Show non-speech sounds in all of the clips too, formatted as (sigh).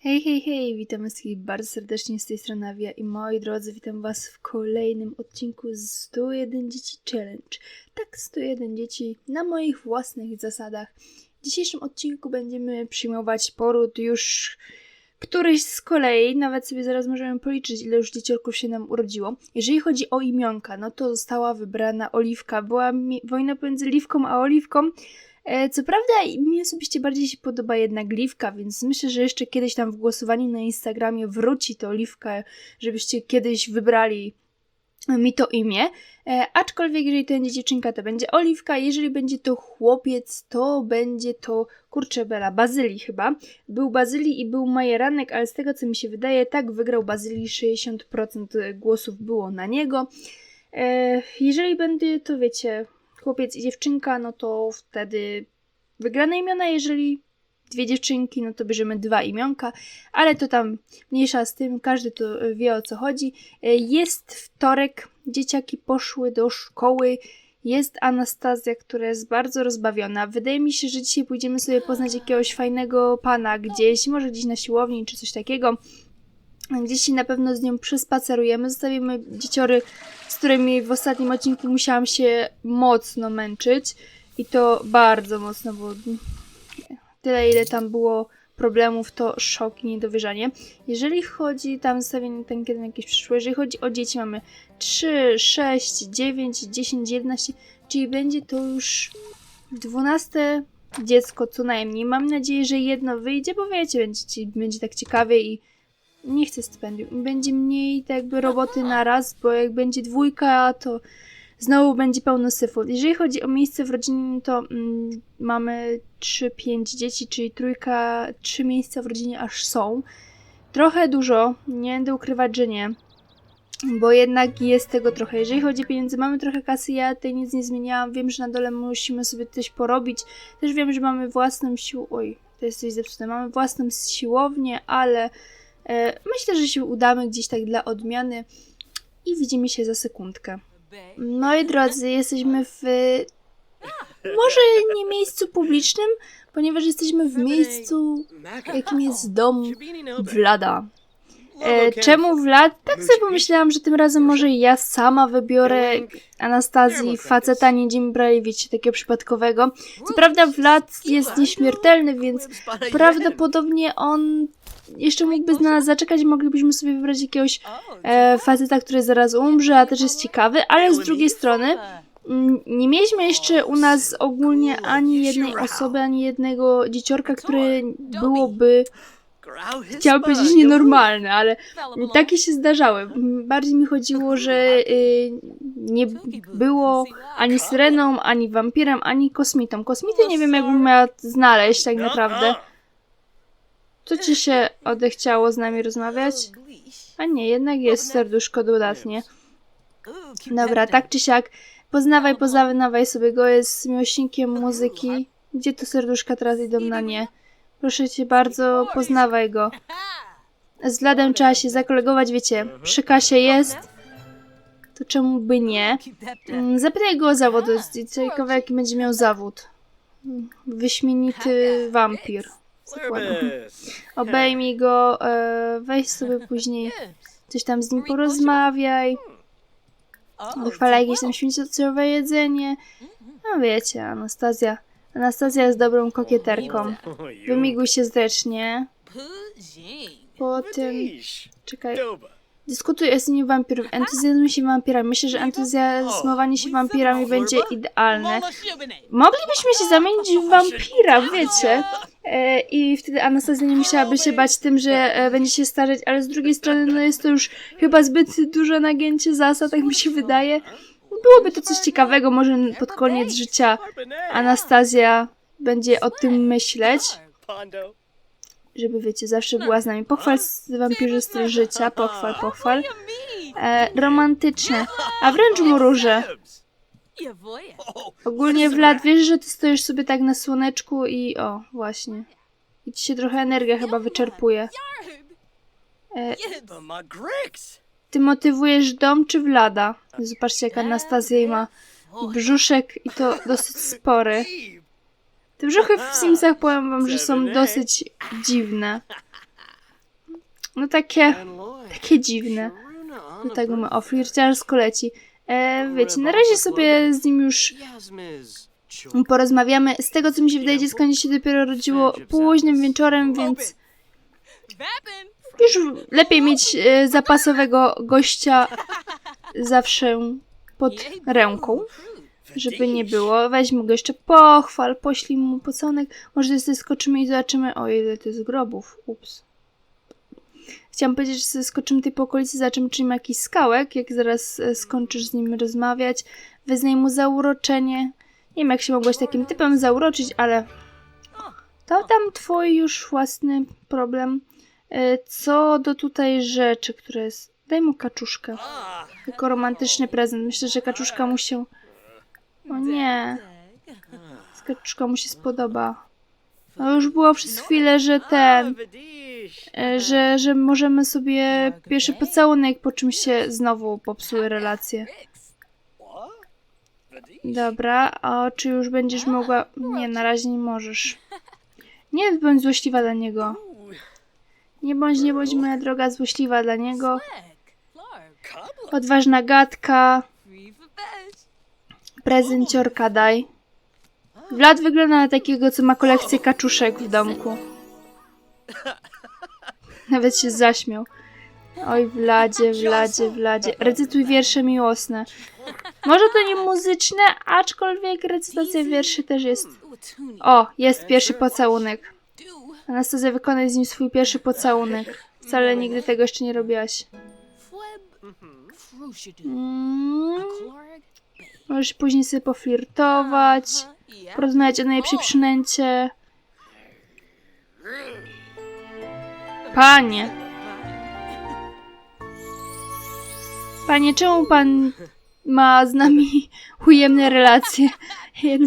Hej, hej, hej, witam wszystkich bardzo serdecznie z tej strony Avia i moi drodzy, witam was w kolejnym odcinku z 101 Dzieci Challenge. Tak, 101 dzieci na moich własnych zasadach. W dzisiejszym odcinku będziemy przyjmować poród już któryś z kolei, nawet sobie zaraz możemy policzyć, ile już dzieciorków się nam urodziło. Jeżeli chodzi o imionka, no to została wybrana Oliwka. Była wojna pomiędzy Liwką a Oliwką. E, Co prawda, mi osobiście bardziej się podoba jednak Liwka, więc myślę, że jeszcze kiedyś tam w głosowaniu na Instagramie wróci to Oliwka, żebyście kiedyś wybrali mi to imię. E, aczkolwiek, jeżeli to będzie dziewczynka, to będzie Oliwka, jeżeli będzie to chłopiec, to będzie to kurczę Bela, Bazylii chyba. Był Bazylii i był Majeranek, ale z tego co mi się wydaje, tak wygrał Bazylii, 60% głosów było na niego. E, jeżeli będzie to, wiecie, chłopiec i dziewczynka, no to wtedy wygrane imiona, jeżeli dwie dziewczynki, no to bierzemy dwa imionka, ale to tam mniejsza z tym, każdy to e, wie o co chodzi. E, Jest wtorek, dzieciaki poszły do szkoły, jest Anastazja, która jest bardzo rozbawiona. Wydaje mi się, że dzisiaj pójdziemy sobie poznać jakiegoś fajnego pana gdzieś, może gdzieś na siłowni czy coś takiego. Gdzieś na pewno z nią przespacerujemy. Zostawimy dzieciory, z którymi w ostatnim odcinku musiałam się mocno męczyć. I to bardzo mocno, bo tyle ile tam było problemów, to szok i niedowierzanie. Jeżeli chodzi, tam zestawienie ten kiedy jakieś przyszło, jeżeli chodzi o dzieci, mamy 3, 6, 9, 10, 11, czyli będzie to już 12 dziecko co najmniej. Mam nadzieję, że jedno wyjdzie, bo wiecie, będzie, będzie tak ciekawie i nie chcę stypendium. Będzie mniej tak jakby roboty na raz, bo jak będzie dwójka, to znowu będzie pełno syfu. Jeżeli chodzi o miejsce w rodzinie, to mm, mamy 3-5 dzieci, czyli trójka, trzy miejsca w rodzinie aż są. Trochę dużo, nie będę ukrywać, że nie. Bo jednak jest tego trochę. Jeżeli chodzi o pieniądze, mamy trochę kasy, ja tutaj nic nie zmieniałam. Wiem, że na dole musimy sobie coś porobić. Też wiem, że mamy własną siłę. Oj, to jest coś zepsute. Mamy własną siłownię, ale e, myślę, że się udamy gdzieś tak dla odmiany. I widzimy się za sekundkę. Moi drodzy, jesteśmy w może nie miejscu publicznym, ponieważ jesteśmy w miejscu, jakim jest dom Vlada. E, czemu Vlad? Tak sobie pomyślałam, że tym razem może ja sama wybiorę Anastazji faceta, nie będziemy brali, wiecie, takiego przypadkowego. Co prawda Vlad jest nieśmiertelny, więc prawdopodobnie on jeszcze mógłby na nas zaczekać moglibyśmy sobie wybrać jakiegoś e, faceta, który zaraz umrze, a też jest ciekawy, ale z drugiej strony mm, nie mieliśmy jeszcze u nas ogólnie ani jednej osoby, ani jednego dzieciorka, który byłoby, chciałbym powiedzieć, nienormalny, ale takie się zdarzały. Bardziej mi chodziło, że y, nie było ani syreną, ani wampirem, ani kosmitą. Kosmity nie wiem, jakbym miała znaleźć tak naprawdę. Co ci się odechciało z nami rozmawiać? A nie, jednak jest serduszko dodatnie. Dobra, tak czy siak, poznawaj, poznawaj sobie go, jest miłośnikiem muzyki. Gdzie to serduszka teraz idą na nie? Proszę cię bardzo, poznawaj go. Z Vladem trzeba się zakolegować, wiecie, przy kasie jest, to czemu by nie? Mm, Zapytaj go o zawód, ciekawe jaki będzie miał zawód. Wyśmienity wampir. Obejmij go, e, weź sobie później (laughs) coś tam z nim porozmawiaj, wychwalaj jakieś tam śmieciowe jedzenie. No wiecie, Anastazja. Anastazja jest dobrą kokieterką. Wymiguj się zręcznie. Potem, czekaj, dyskutuj o istnieniu wampirów. Entuzjazmuj się wampirami. Myślę, że entuzjazmowanie się wampirami będzie idealne. Moglibyśmy się zamienić w wampira, wiecie? E, I wtedy Anastazja nie musiałaby się bać tym, że e, będzie się starzeć, ale z drugiej strony no jest to już chyba zbyt duże nagięcie zasad, tak mi się wydaje. Byłoby to coś ciekawego, może pod koniec życia Anastazja będzie o tym myśleć, żeby wiecie, zawsze była z nami. Pochwal z wampirzysty życia, pochwal, pochwal. E, romantyczne, a wręcz mu róże. Ogólnie Vlad, wiesz, że ty stoisz sobie tak na słoneczku i o, właśnie. I ci się trochę energia chyba wyczerpuje. E, ty motywujesz dom czy Vlada? Zobaczcie, jak Anastazja ma brzuszek i to dosyć spory. Te brzuchy w Simsach powiem wam, że są dosyć dziwne. No takie, takie dziwne. Do tego my o flirciarsko leci. E, wiecie, na razie sobie z nim już porozmawiamy. Z tego co mi się wydaje, dziecko będzie się dopiero rodziło późnym wieczorem, więc już lepiej mieć e, zapasowego gościa zawsze pod ręką, żeby nie było. Weźmy go jeszcze pochwal, poślij mu poconek. Może sobie skoczymy i zobaczymy, o ile to jest grobów. Ups. Chciałam powiedzieć, że sobie skoczymy tej po okolicy, zobaczymy, czy ma jakiś skałek, jak zaraz e, skończysz z nim rozmawiać. Wezmę mu zauroczenie. Nie wiem, jak się mogłaś takim typem zauroczyć, ale to tam twój już własny problem. E, Co do tutaj rzeczy, które jest... Daj mu kaczuszkę. Jako romantyczny prezent. Myślę, że kaczuszka mu się... O nie. Kaczuszka mu się spodoba. No już było przez chwilę, że ten... e, Że, że możemy sobie pierwszy pocałunek, po czym się znowu popsuły relacje. Dobra, a czy już będziesz mogła... Nie, na razie nie możesz. Nie bądź złośliwa dla niego. Nie bądź, nie bądź moja droga złośliwa dla niego. Odważna gadka. Prezenciorka daj. Vlad wygląda na takiego, co ma kolekcję kaczuszek w domku. Nawet się zaśmiał. Oj, Vladzie, Vladzie, Vladzie. Recytuj wiersze miłosne. Może to nie muzyczne, aczkolwiek recytacja wierszy też jest. O, jest pierwszy pocałunek. Anastazja, wykonaj z nim swój pierwszy pocałunek. Wcale nigdy tego jeszcze nie robiłaś. Mm, możesz później sobie poflirtować, porozmawiać o najlepszej przynęcie. Panie! Panie, czemu pan ma z nami (laughs) ujemne relacje?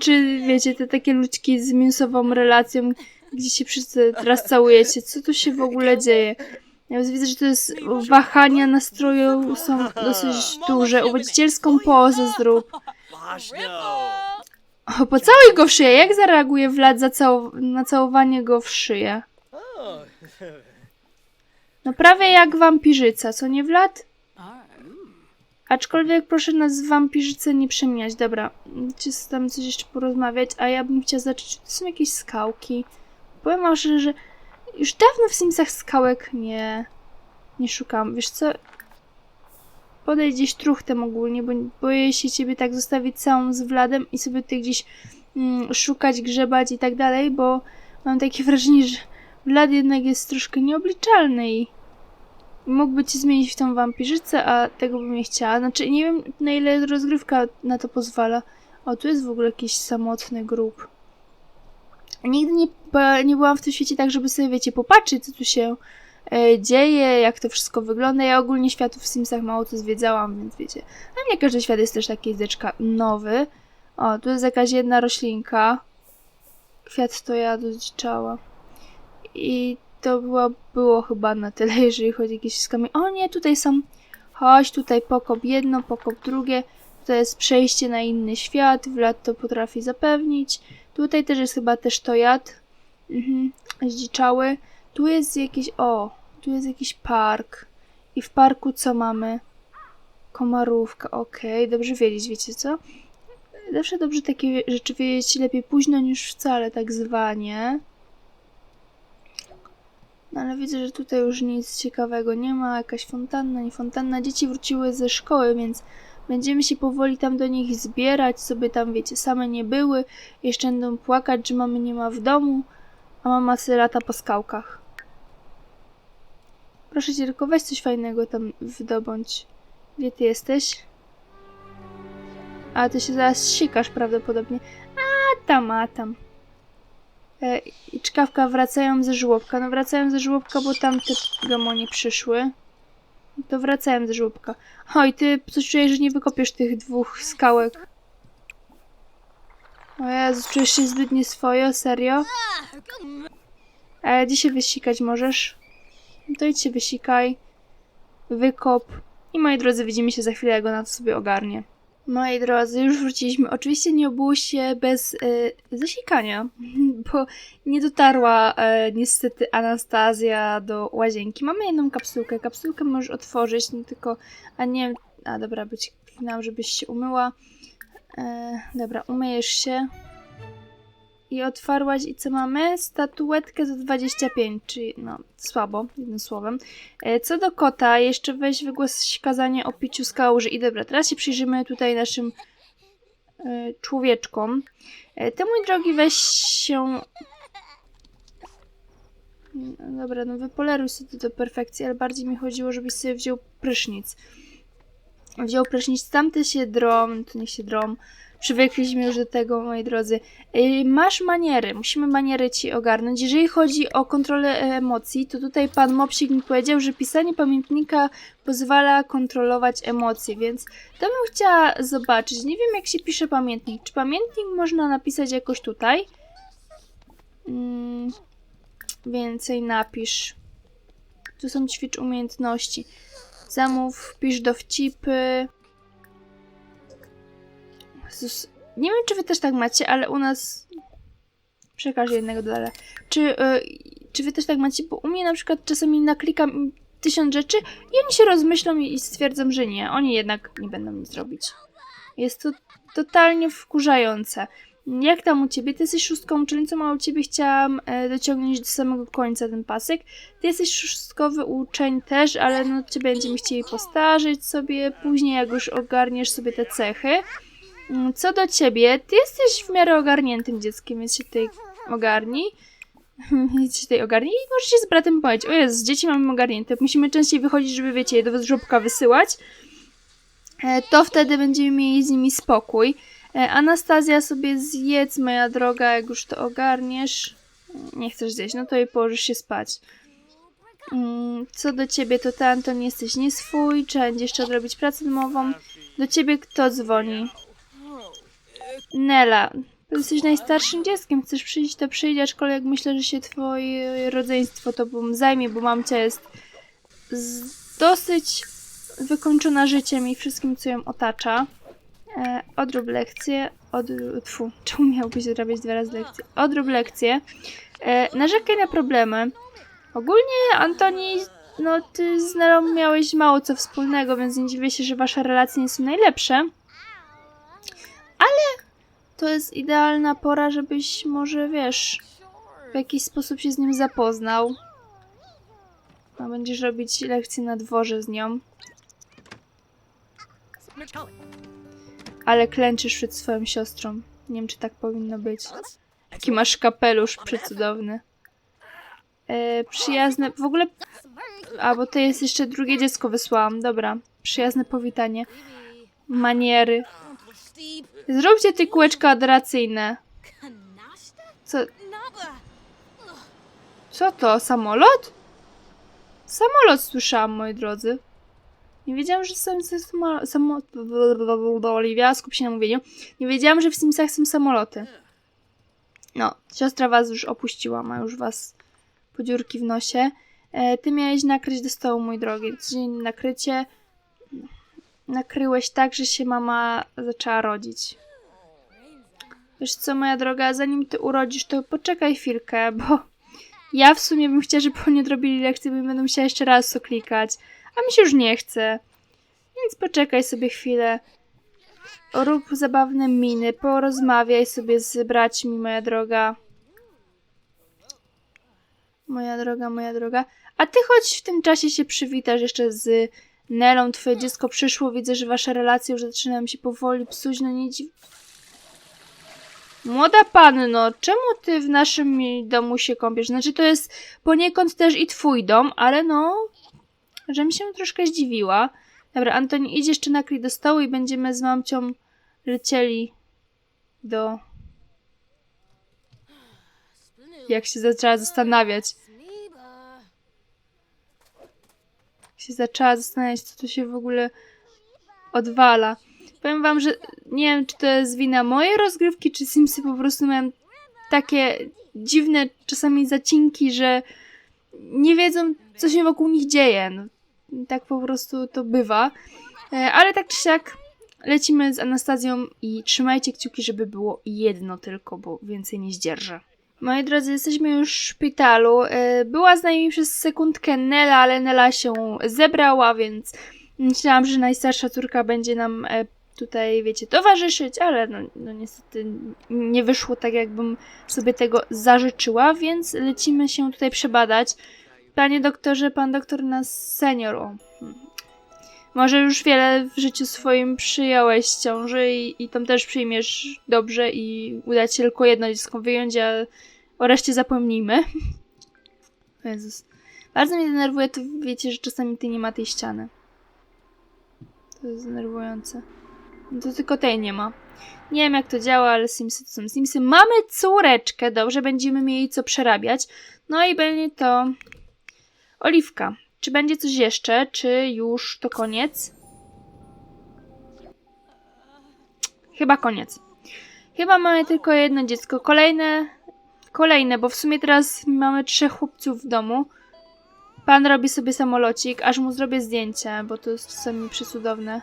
Czy wiecie, te takie ludzki z minusową relacją, gdzie się wszyscy teraz całujecie? Co tu się w ogóle dzieje? Ja widzę, że to jest wahania nastroju są dosyć duże. Uwodzicielską pozę zrób. O, pocałuj go w szyję. Jak zareaguje Vlad za całow- na całowanie go w szyję? No prawie jak wampirzyca, co nie Vlad? Aczkolwiek proszę nas w wampirzyce nie przemieniać. Dobra, czy tam coś jeszcze porozmawiać, a ja bym chciała zacząć. Czy to są jakieś skałki? Powiem wam szczerze, że już dawno w Simsach skałek nie, nie szukam. Wiesz co? Podejdź gdzieś truchtem ogólnie, bo boję się ciebie tak zostawić całą z Wladem i sobie tutaj gdzieś mm, szukać, grzebać i tak dalej, bo mam takie (laughs) wrażenie, że Vlad jednak jest troszkę nieobliczalny i mógłby ci zmienić w tą wampirzycę, a tego bym nie chciała. Znaczy, nie wiem na ile rozgrywka na to pozwala. O, tu jest w ogóle jakiś samotny grób. Nigdy nie, nie byłam w tym świecie tak, żeby sobie, wiecie, popatrzeć, co tu się e, dzieje, jak to wszystko wygląda. Ja ogólnie światów w Simsach mało co zwiedzałam, więc wiecie. A nie każdy świat jest też taki zdeczka nowy. O, tu jest jakaś jedna roślinka. Kwiat to ja zdziczała. I to było, było chyba na tyle, (laughs) jeżeli chodzi o jakieś skamy. O nie, tutaj są. Chodź, tutaj pokop jedno, pokop drugie. To jest przejście na inny świat. Vlad to potrafi zapewnić. Tutaj też jest chyba też to jad. Mhm. Zdziczały. Tu jest jakiś. O, tu jest jakiś park. I w parku co mamy? Komarówka, okej, dobrze wiedzieć, wiecie co? Zawsze dobrze takie rzeczy wiedzieć lepiej późno niż wcale, tak zwanie. No ale widzę, że tutaj już nic ciekawego nie ma. Jakaś fontanna, nie fontanna. Dzieci wróciły ze szkoły, więc będziemy się powoli tam do nich zbierać. Sobie tam, wiecie, same nie były. Jeszcze będą płakać, że mamy nie ma w domu, a mama sobie lata po skałkach. Proszę cię, tylko weź coś fajnego tam wydobądź. Gdzie ty jesteś? A, ty się zaraz sikasz prawdopodobnie. A tam, a tam. E, I czkawka wracają ze żłobka. No wracają ze żłobka, bo tam te gamonie przyszły. To wracają ze żłobka. Oj, ty coś czujesz, że nie wykopiesz tych dwóch skałek. O Jezu, czujesz się zbyt nieswojo? Serio? E, gdzie się wysikać możesz? No to idź się wysikaj. Wykop. I moi drodzy, widzimy się za chwilę, jak ona to sobie ogarnie. Moi drodzy, już wróciliśmy. Oczywiście nie obyło się bez e, zasikania, (laughs) bo nie dotarła e, niestety Anastazja do łazienki. Mamy jedną kapsułkę. Kapsułkę możesz otworzyć, no tylko... A nie... A dobra, być kliknęłam, żebyś się umyła. E, dobra, umyjesz się. I otwarłaś i co mamy? Statuetkę za 25, czyli no słabo, jednym słowem. E, Co do kota, jeszcze weź wygłoś kazanie o piciu z kałuży. I dobra, teraz się przyjrzymy tutaj naszym e, człowieczkom. E, Ty, mój drogi, weź się... No Dobra, no wypoleruj sobie do perfekcji, ale bardziej mi chodziło, żebyś sobie wziął prysznic. Wziął prysznic, tamte się drą, to niech się drą. Przywykliśmy już do tego, moi drodzy. Yy, Masz maniery, musimy maniery ci ogarnąć. Jeżeli chodzi o kontrolę emocji, to tutaj pan Mopsik mi powiedział, że pisanie pamiętnika pozwala kontrolować emocje, więc to bym chciała zobaczyć. Nie wiem, jak się pisze pamiętnik. Czy pamiętnik można napisać jakoś tutaj? Mm, więcej napisz. Tu są ćwicz umiejętności. Zamów, pisz dowcipy. Jezus, nie wiem, czy wy też tak macie, ale u nas przekaż jednego dolara. Czy, y, czy wy też tak macie? Bo u mnie na przykład czasami naklikam tysiąc rzeczy i oni się rozmyślą i stwierdzą, że nie. Oni jednak nie będą nic robić. Jest to totalnie wkurzające. Jak tam u ciebie? Ty jesteś szóstką uczennicą, a u ciebie chciałam e, dociągnąć do samego końca ten pasek. Ty jesteś szóstkowy uczeń też, ale no ciebie będziemy chcieli postarzyć sobie później, jak już ogarniesz sobie te cechy. Mm, Co do ciebie, ty jesteś w miarę ogarniętym dzieckiem, więc się tutaj ogarnij. (laughs) Więc się tutaj i możesz się z bratem powiedzieć, o Jezu, dzieci mamy ogarnięte, musimy częściej wychodzić, żeby, wiecie, je do żłobka wysyłać. E, To wtedy będziemy mieli z nimi spokój. E, Anastazja sobie zjedz, moja droga, jak już to ogarniesz. Nie chcesz zjeść, no to i położysz się spać. Mm, Co do ciebie, to ty, Anton, jesteś nie swój, trzeba będzie jeszcze odrobić pracę domową. Do ciebie kto dzwoni? Nela, jesteś najstarszym dzieckiem, chcesz przyjść, to przyjdzie, aczkolwiek myślę, że się twoje rodzeństwo tobą zajmie, bo mamcia jest dosyć wykończona życiem i wszystkim, co ją otacza. E, odrób lekcję, odrób... Tfu, czemu miałbyś odrabiać dwa razy lekcję? Odrób lekcję. E, narzekaj na problemy. Ogólnie, Antoni, no ty z Nelą miałeś mało co wspólnego, więc nie dziwię się, że wasze relacje nie są najlepsze. To jest idealna pora, żebyś może, wiesz, w jakiś sposób się z nim zapoznał. A będziesz robić lekcje na dworze z nią. Ale klęczysz przed swoją siostrą. Nie wiem, czy tak powinno być. Jaki masz kapelusz przecudowny. E, przyjazne... W ogóle... A, bo to jest jeszcze drugie dziecko wysłałam. Dobra. Przyjazne powitanie. Maniery. Zróbcie te kółeczka adoracyjne. Co, co to? Samolot? Samolot słyszałam, moi drodzy. Nie wiedziałam, że są samo... samo Oliwia, skup się na mówieniu. Nie wiedziałam, że w Simsach są samoloty. No, siostra was już opuściła, ma już was po dziurki w nosie. E, ty miałeś nakryć do stołu, mój drogi. Tydzień nakrycie. Nakryłeś tak, że się mama zaczęła rodzić. Wiesz co, moja droga, zanim ty urodzisz, to poczekaj chwilkę, bo ja w sumie bym chciała, żeby oni odrobili lekcję, bo będę musiała jeszcze raz to klikać, a mi się już nie chce. Więc poczekaj sobie chwilę. Rób zabawne miny, porozmawiaj sobie z braćmi, moja droga. Moja droga, moja droga. A ty chodź w tym czasie się przywitasz jeszcze z Nelą. Twoje dziecko przyszło, widzę, że wasze relacje już zaczynają się powoli psuć, no nie dziw... Młoda panno, czemu ty w naszym domu się kąpiesz? Znaczy, to jest poniekąd też i twój dom, ale no, żebym się troszkę zdziwiła. Dobra, Antoni, idź jeszcze nakryj do stołu i będziemy z mamcią lecieli do... Jak się zaczęła zastanawiać. Jak się zaczęła zastanawiać, co tu się w ogóle odwala. Powiem wam, że nie wiem, czy to jest wina mojej rozgrywki, czy Simsy po prostu mają takie dziwne czasami zacinki, że nie wiedzą, co się wokół nich dzieje. No, tak po prostu to bywa. E, Ale tak czy siak lecimy z Anastazją i trzymajcie kciuki, żeby było jedno tylko, bo więcej nie zdzierżę. Moi drodzy, jesteśmy już w szpitalu. E, Była z nami przez sekundkę Nela, ale Nela się zebrała, więc myślałam, że najstarsza córka będzie nam e, tutaj, wiecie, towarzyszyć, ale no, no niestety nie wyszło tak, jakbym sobie tego zażyczyła, więc lecimy się tutaj przebadać. Panie doktorze, pan doktor nas senior. O. Może już wiele w życiu swoim przyjąłeś z ciąży i, i tam też przyjmiesz dobrze i uda ci się tylko jedno dziecko wyjąć, a o reszcie zapomnijmy. (laughs) Jezus. Bardzo mnie denerwuje to, wiecie, że czasami ty nie ma tej ściany. To jest denerwujące. No to tylko tej nie ma. Nie wiem jak to działa, ale Simsy to są Simsy. Mamy córeczkę, dobrze, będziemy mieli co przerabiać. No i będzie to Oliwka. Czy będzie coś jeszcze, czy już to koniec? Chyba koniec. Chyba mamy tylko jedno dziecko. Kolejne, kolejne, bo w sumie teraz mamy trzech chłopców w domu. Pan robi sobie samolocik, aż mu zrobię zdjęcie, bo to jest czasami przecudowne.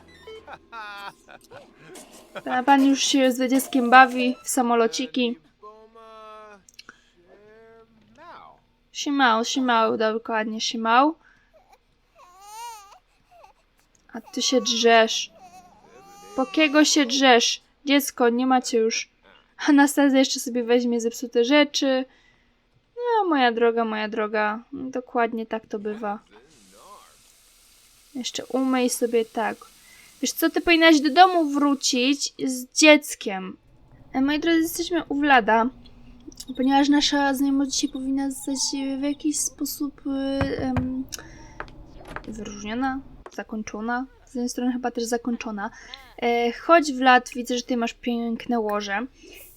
Pan już się z dzieckiem bawi w samolociki. Siemał, siemał, dokładnie, siemał. A ty się drzesz. Po kiego się drzesz? Dziecko, nie macie już. Anastazja jeszcze sobie weźmie zepsute rzeczy. No, moja droga, moja droga. Dokładnie tak to bywa. Jeszcze umyj sobie tak. Wiesz co, ty powinnaś do domu wrócić z dzieckiem. E, Moi drodzy, jesteśmy u Vlada ponieważ nasza znajomość dzisiaj powinna zostać w jakiś sposób y, em, wyróżniona, zakończona. Z jednej strony chyba też zakończona. E, chodź Vlad, widzę, że ty masz piękne łoże.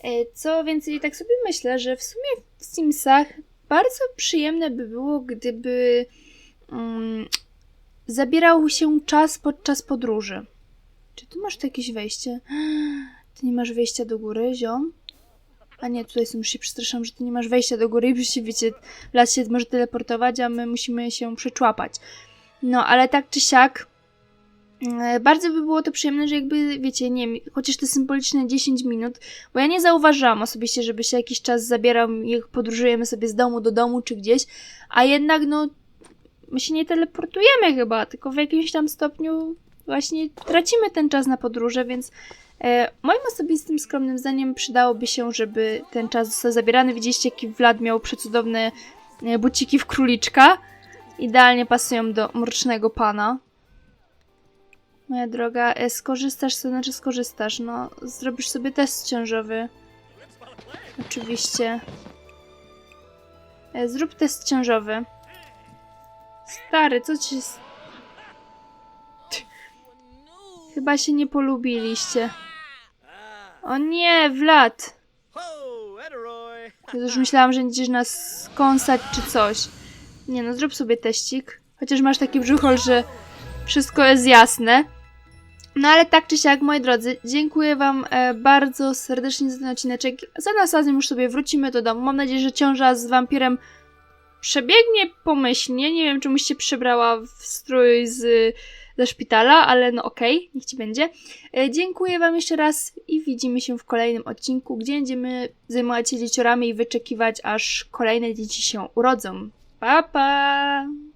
E, co więcej, tak sobie myślę, że w sumie w Simsach bardzo przyjemne by było, gdyby mm, zabierał się czas podczas podróży. Czy tu masz jakieś wejście? (gasps) Ty nie masz wejścia do góry, ziom? A nie, tutaj już się przestraszam, że ty nie masz wejścia do góry i się, wiecie, las się może teleportować, a my musimy się przeczłapać. No, ale tak czy siak, e, bardzo by było to przyjemne, że jakby, wiecie, nie wiem, chociaż te symboliczne 10 minut, bo ja nie zauważyłam osobiście, żeby się jakiś czas zabierał, jak podróżujemy sobie z domu do domu czy gdzieś, a jednak, no, my się nie teleportujemy chyba, tylko w jakimś tam stopniu właśnie tracimy ten czas na podróże, więc E, moim osobistym skromnym zdaniem przydałoby się, żeby ten czas został zabierany. Widzieliście, jaki Vlad miał przecudowne e, buciki w króliczka. Idealnie pasują do mrocznego pana. Moja droga, e, skorzystasz, to znaczy skorzystasz, no, zrobisz sobie test ciążowy. Oczywiście. E, zrób test ciążowy. Stary, co ci... Chyba się nie polubiliście. O nie, Vlad! Już myślałam, że będziesz nas skąsać czy coś. Nie no, zrób sobie teścik. Chociaż masz taki brzuchol, że wszystko jest jasne. No ale tak czy siak, moi drodzy, dziękuję wam e, bardzo serdecznie za ten odcineczek. Za nas razem już sobie wrócimy do domu. Mam nadzieję, że ciąża z wampirem przebiegnie pomyślnie. Nie wiem, czemuś się przebrała w strój z, ze szpitala, ale no okej, niech ci będzie. E, Dziękuję Wam jeszcze raz i widzimy się w kolejnym odcinku, gdzie będziemy zajmować się dzieciorami i wyczekiwać, aż kolejne dzieci się urodzą. 爸爸